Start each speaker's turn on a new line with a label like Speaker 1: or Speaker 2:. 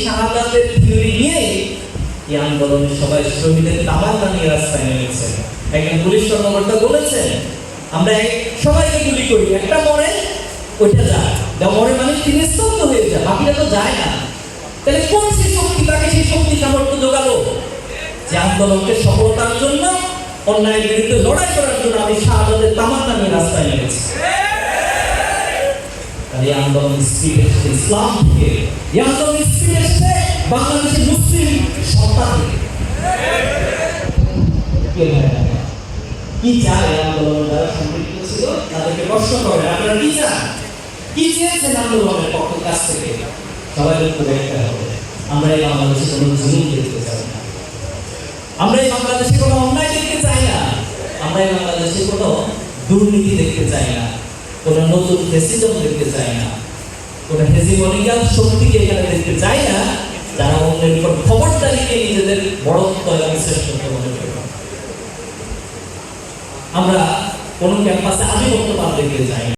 Speaker 1: শাহাদাতের থিওরি নিয়ে এই আন্দোলনে সবাই শহীদের তামান্না নিয়ে রাস্তায় নেমেছে। একজন পুলিশ কর্মকর্তা বলেছেন, আমরা সবাইকে গুলি করি, একটা মরে ওইটা যায়। যা মরে মানুষ তিনি স্তব্ধ হয়ে যায় বাকিটা তো যায় না। তাহলে কোন সেই শক্তি তাকে সেই শক্তি সামর্থ্য যোগালো যে আন্দোলনকে সফলতার জন্য অন্যায়ের বিরুদ্ধে লড়াই করার জন্য আমি শাহাদাতের তামান্না নিয়ে রাস্তায় নেমেছি। এই আন্দোলন স্পিড এসছে ইসলাম থেকে এই আন্দোলন স্পিড এসছে বাংলাদেশের মুসলিম সত্তা থেকে। কে চায় এই আন্দোলন যারা সম্পৃক্ত ছিল, তাদেরকে প্রশ্ন করে আপনারা কি চান? কি চেয়েছেন আন্দোলনের পক্ষ কাছ থেকে? সবাই একটু দেখতে হবে। আমরা এই বাংলাদেশে কোনো জুলুম দেখতে চাই না। আমরা এই বাংলাদেশে কোনো অন্যায় দেখতে চাই না। আমরা এই বাংলাদেশে কোনো দুর্নীতি দেখতে চাই না। কোনো নতুন ফেসিজম দেখতে চায় না। হেজিমনিক্যাল শক্তিকে এখানে দেখতে চাই না? যারা অন্যের উপর খবরদারিকে নিজেদের বড়ত্ব এবং শ্রেষ্ঠত্ব মনে করে। আমরা কোনো ক্যাম্পাসে আধিপত্যবাদ দেখতে চাই না।